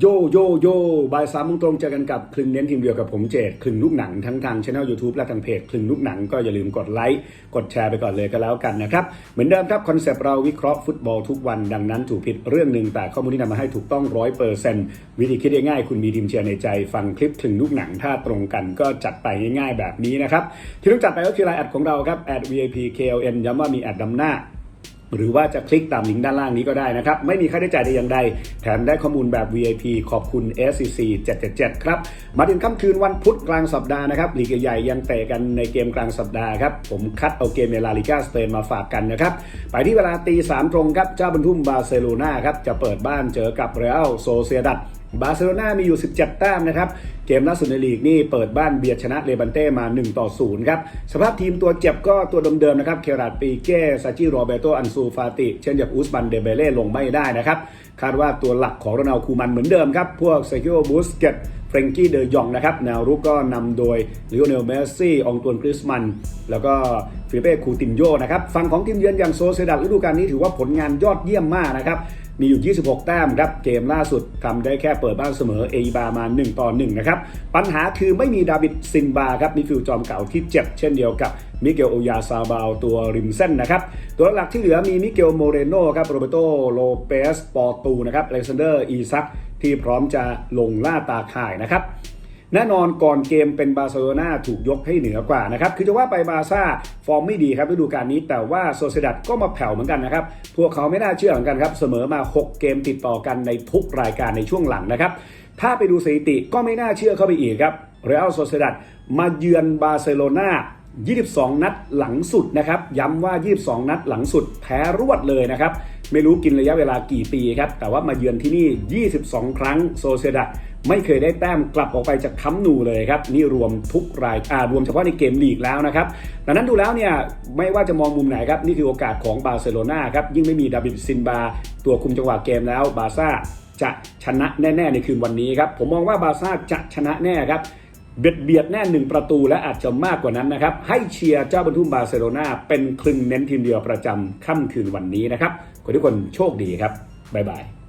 โยโยโยบายสามมงตรงเจอกันกับคลึงเน้นทีมเดียวกับผมเจดคลึงลูกหนังทั้งทางช่อง YouTube และทางเพจคลึงลูกหนังก็อย่าลืมกดไลค์กดแชร์ไปก่อนเลยก็แล้วกันนะครับ เหมือนเดิมครับคอนเซปต์เราวิเคราะห์ฟุตบอลทุกวันดังนั้นถูกผิดเรื่องหนึ่งแต่ข้อมูลที่นำมาให้ถูกต้องร้อยเปอร์เซนต์วิธีคิดง่ายๆคุณมีทีมเชียร์ในใจ ฟังคลิปคลึงลูกหนังถ้าตรงกันก็จัดไปง่ายๆแบบนี้นะครับที่ต้องจัดไปก็คือไลน์แอดของเราครับแอด @vip kln ย้ำว่ามีแอดดำหน้า หรือว่าจะคลิกตามลิงก์ด้านล่างนี้ก็ได้นะครับ ไม่มีค่าใช้จ่ายใดอย่างใด แถมได้ข้อมูลแบบ VIP ขอบคุณ SCC 777 ครับ มาถึงค่ำคืนวันพุธกลางสัปดาห์นะครับลีกใหญ่ยังเตะกันในเกมกลางสัปดาห์ครับ ผมคัดเอาเกมในลาลิกาสเปนมาฝากกันนะครับ ไปที่เวลาตีสามตรงครับ เจ้าบรรทุมบาร์เซโลนาครับ จะเปิดบ้านเจอกับเรอัลโซเซียดัด บาร์เซโลนามีอยู่ 17 แต้มนะครับ เกมล่าสุดในลีกนี่เปิดบ้านเบียดชนะเลบันเต้มา 1 ต่อ 0 ครับ สภาพทีมตัวเจ็บก็ตัวเดิมๆนะครับ เคราดปีเก้ซาจิโรเบโต อันซู ฟาติ เช่นเดียวกับอุสบันเดเบเล่ลงไม่ได้นะครับ คาดว่าตัวหลักของโรนัลคูมันเหมือนเดิมครับ พวกเซกิโอบูสเกตเฟรงกี้เดยองนะครับ แนวรุกก็นำโดยลิโอเนลเมสซี่ องตวนกริสมัน แล้วก็ ฟิลิเป้คูตินโยนะครับฝั่งของทีมเยือนอย่างโซเซดัดฤดูกาลนี้ถือว่าผลงานยอดเยี่ยมมากนะครับมีอยู่ 26 แต้มครับ เกมล่าสุดทำได้แค่เปิดบ้านเสมอเอีบามา 1 ต่อ 1 นะครับ ปัญหาคือไม่มีดาวิดซินบาครับมิฟิลจอมเก่าที่เจ็บเช่นเดียวกับมิเกลโอยาซาบาวตัวริมเส้นนะครับ ตัวหลักที่เหลือมีมิเกลโมเรโนครับโรเบโตโลเปสปอร์ตูนะครับอเล็กซานเดอร์อีซักที่พร้อมจะลงล่าตาข่ายนะครับ แน่นอนก่อนเกมเป็นบาร์เซโลนาถูกยกให้เหนือกว่านะครับ คือจะว่าไปบาร์ซ่าฟอร์มไม่ดีครับฤดูกาลนี้ แต่ว่าโซเซดัดก็มาแผ่วเหมือนกันนะครับ พวกเขาไม่น่าเชื่อเหมือนกันครับ เสมอมา 6 เกมติดต่อกันในทุกรายการในช่วงหลังนะครับ ถ้าไปดูสถิติก็ไม่น่าเชื่อเข้าไปอีกครับเรอัลโซเซดัดมาเยือนบาร์เซโลนา 22 นัดหลังสุดนะครับ ย้ำว่า 22 นัดหลังสุดแพ้รวดเลยนะครับ ไม่รู้กินระยะเวลากี่ปีครับ แต่ว่ามาเยือนที่นี่ 22 ครั้งโซเซดัดไม่เคยได้แต้มกลับออกไปจากค้ำนูเลยครับ นี่รวมทุกรายอ่ารวมเฉพาะในเกมลีกแล้วนะครับ ดังนั้นดูแล้วเนี่ยไม่ว่าจะมองมุมไหนครับ นี่คือโอกาสของบาร์เซโลนาครับ ยิ่งไม่มีดาวิดซินบา ตัวคุมจังหวะเกมแล้วบาร์ซ่าจะชนะแน่ ๆ ในคืนวันนี้ครับ ผมมองว่าบาร์ซ่าจะชนะแน่ครับ เบียดเบียดแน่หนึ่งประตูและอาจจะมากกว่านั้นนะครับ ให้เชียร์เจ้าบรรทุมบาร์เซโลนาเป็นคลึงเน้นทีมเดียวประจำค่ำคืนวันนี้นะครับขอทุกคนโชคดีครับ บ๊ายบาย